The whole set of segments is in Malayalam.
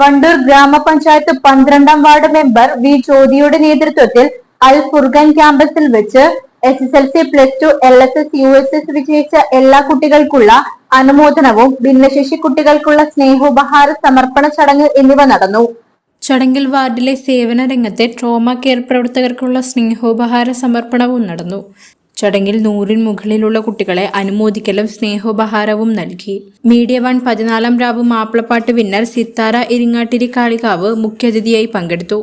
Wandoor ഗ്രാമപഞ്ചായത്ത് പന്ത്രണ്ടാം വാർഡ് മെമ്പർ വി ജ്യോതിയുടെ നേതൃത്വത്തിൽ അൽ ഫുർഖൻ ക്യാമ്പസിൽ വെച്ച് S S L C plus two L S S U S S വിജയിച്ച എല്ലാ കുട്ടികൾക്കുള്ള അനുമോദനവും ഭിന്നശേഷി കുട്ടികൾക്കുള്ള സ്നേഹോപഹാര സമർപ്പണ ചടങ്ങ് എന്നിവ നടന്നു. ചടങ്ങിൽ വാർഡിലെ സേവന രംഗത്തെ ട്രോമ കെയർ പ്രവർത്തകർക്കുള്ള സ്നേഹോപഹാര സമർപ്പണവും നടന്നു. ചടങ്ങിൽ നൂറിന് മുകളിലുള്ള കുട്ടികളെ അനുമോദിക്കലും സ്നേഹോപഹാരവും നൽകി. മീഡിയ വൺ പതിനാലാം രാവ് മാപ്പിളപ്പാട്ട് വിന്നർ സിത്താര ഇരിങ്ങാട്ടിരി കാളികാവ് മുഖ്യാതിഥിയായി പങ്കെടുത്തു.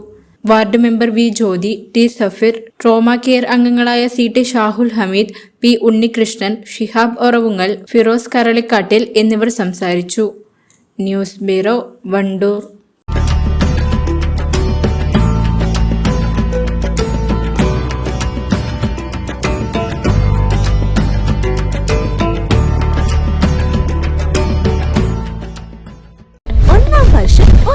Ward member V Jyothi T Safeer trauma care അംഗങ്ങളായ C T Shahul Hameed P Unnikrishnan Shihab Oravungal Firoz Karalikkattil എന്നിവർ സംസാരിച്ചു. News bureau Wandoor.